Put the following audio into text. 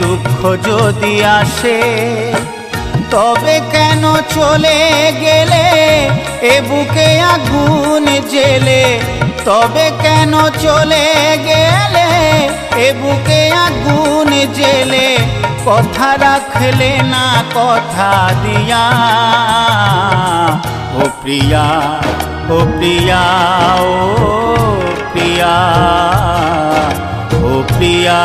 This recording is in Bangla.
দুঃখ যদি আসে, তবে কেন চলে গেলে? এ বুকে আগুন জেলে, তবে কেন চলে গেলে? এ বুকে আগুন জেলে, কথা রাখলে না কথা দিয়া। ও প্রিয়া ও প্রিয়া ও প্রিয়া ও প্রিয়া।